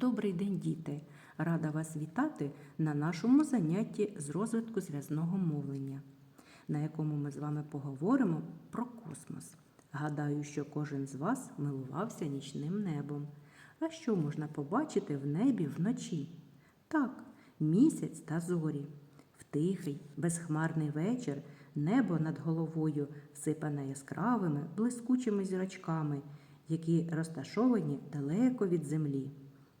Добрий день, діти! Рада вас вітати на нашому занятті з розвитку зв'язного мовлення, на якому ми з вами поговоримо про космос. Гадаю, що кожен з вас милувався нічним небом. А що можна побачити в небі вночі? Так, місяць та зорі. В тихий, безхмарний вечір небо над головою всипане яскравими, блискучими зірочками, які розташовані далеко від землі.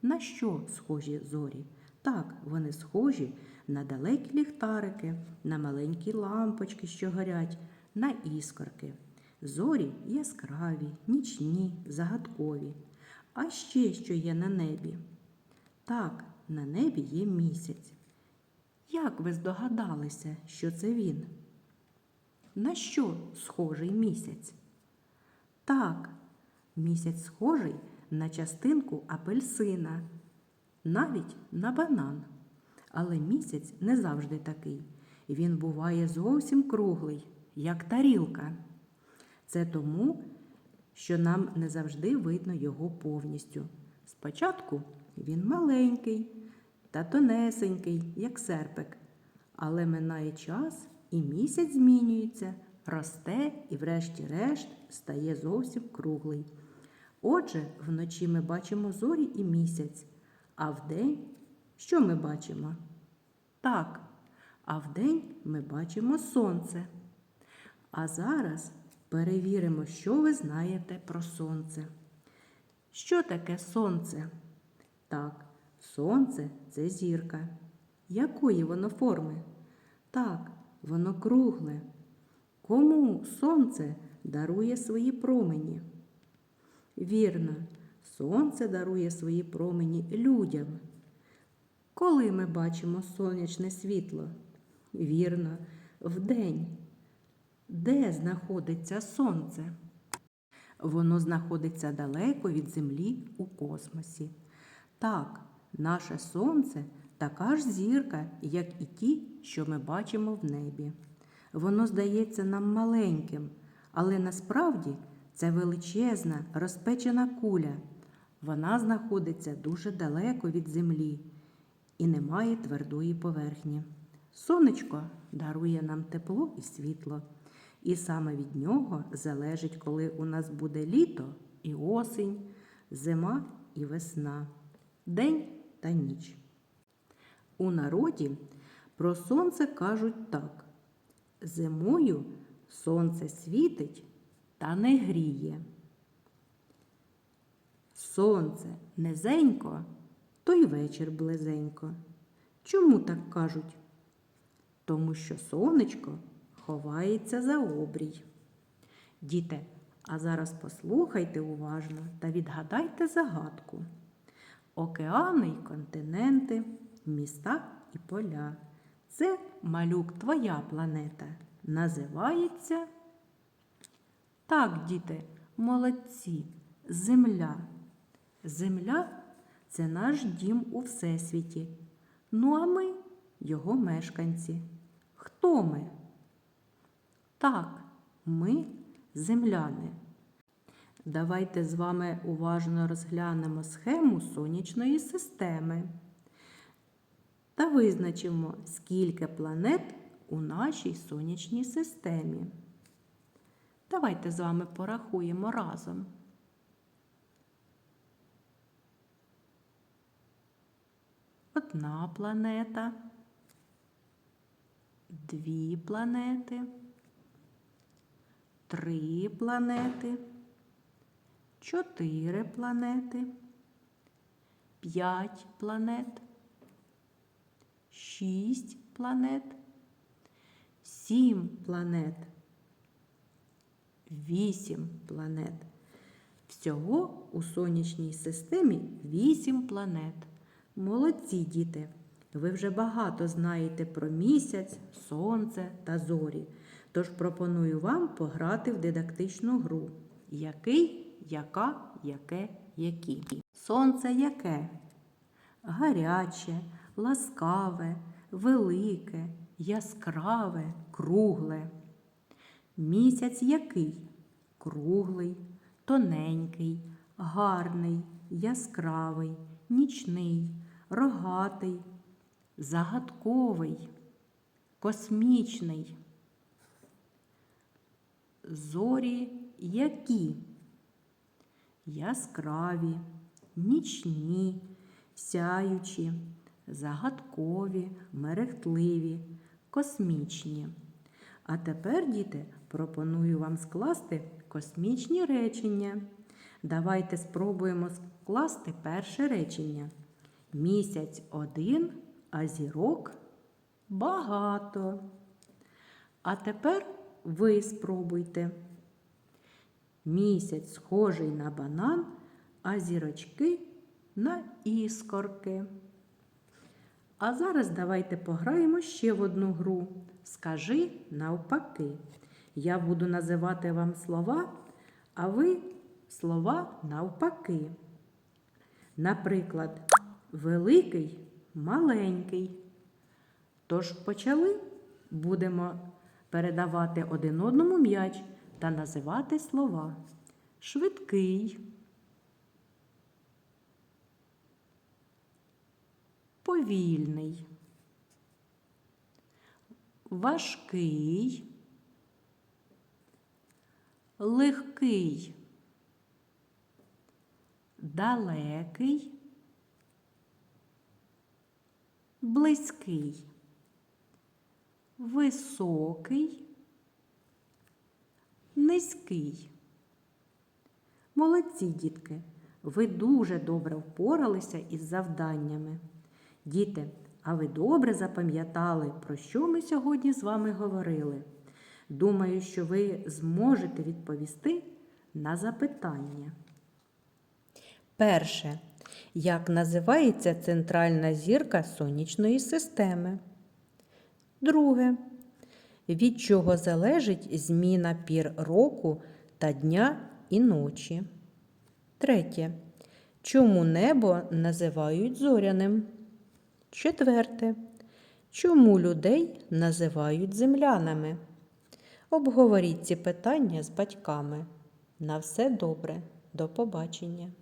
На що схожі зорі? Так, вони схожі на далекі ліхтарики, на маленькі лампочки, що горять, на іскорки. Зорі яскраві, нічні, загадкові. А ще що є на небі? Так, на небі є місяць. Як ви здогадалися, що це він? На що схожий місяць? Так, місяць схожий на частинку апельсина, навіть на банан. Але місяць не завжди такий. Він буває зовсім круглий, як тарілка. Це тому, що нам не завжди видно його повністю. Спочатку він маленький та тонесенький, як серпик, але минає час і місяць змінюється, росте і, врешті-решт, стає зовсім круглий. Отже, вночі ми бачимо зорі і місяць, а вдень що ми бачимо? Так, а вдень ми бачимо сонце. А зараз перевіримо, що ви знаєте про сонце. Що таке сонце? Так, сонце це зірка. Якої воно форми? Так, воно кругле. Кому сонце дарує свої промені? Вірно, сонце дарує свої промені людям. Коли ми бачимо сонячне світло? Вірно, вдень. Де знаходиться сонце? Воно знаходиться далеко від Землі у космосі. Так, наше сонце така ж зірка, як і ті, що ми бачимо в небі. Воно здається нам маленьким, але насправді це величезна розпечена куля. Вона знаходиться дуже далеко від землі і не має твердої поверхні. Сонечко дарує нам тепло і світло, і саме від нього залежить, коли у нас буде літо і осінь, зима і весна, день та ніч. У народі про сонце кажуть так: зимою сонце світить та не гріє. Сонце низенько, то й вечір близенько. Чому так кажуть? Тому що сонечко ховається за обрій. Діти, а зараз послухайте уважно та відгадайте загадку. Океани й континенти, міста і поля. Це малюк твоя планета. Називається. Так, діти, молодці, земля. Земля це наш дім у Всесвіті. Ну а ми його мешканці. Хто ми? Так, ми земляни. Давайте з вами уважно розглянемо схему сонячної системи та визначимо, скільки планет у нашій сонячній системі. Давайте з вами порахуємо разом. Одна планета, дві планети, три планети, чотири планети, п'ять планет, шість планет, сім планет, вісім планет. Всього у сонячній системі вісім планет. Молодці діти! Ви вже багато знаєте про місяць, сонце та зорі. Тож пропоную вам пограти в дидактичну гру. Який, яка, яке, які. Сонце яке? Гаряче, ласкаве, велике, яскраве, кругле. Місяць який? Круглий, тоненький, гарний, яскравий, нічний, рогатий, загадковий, космічний. Зорі які? Яскраві, нічні, сяючі, загадкові, мерехтливі, космічні. А тепер, діти, пропоную вам скласти космічні речення. Давайте спробуємо скласти перше речення. Місяць один, а зірок багато. А тепер ви спробуйте. Місяць схожий на банан, а зірочки на іскорки. А зараз давайте пограємо ще в одну гру. Скажи навпаки. Я буду називати вам слова, а ви слова навпаки. Наприклад, великий, маленький. Тож почали будемо передавати один одному м'яч та називати слова. Швидкий, повільний, важкий, легкий, далекий, близький, високий, низький. Молодці, дітки, ви дуже добре впоралися із завданнями. Діти, а ви добре запам'ятали, про що ми сьогодні з вами говорили? Думаю, що ви зможете відповісти на запитання. Перше. Як називається центральна зірка сонячної системи? Друге. Від чого залежить зміна пір року та дня і ночі? Третє. Чому небо називають зоряним? Четверте. Чому людей називають землянами? Обговоріть ці питання з батьками. На все добре. До побачення!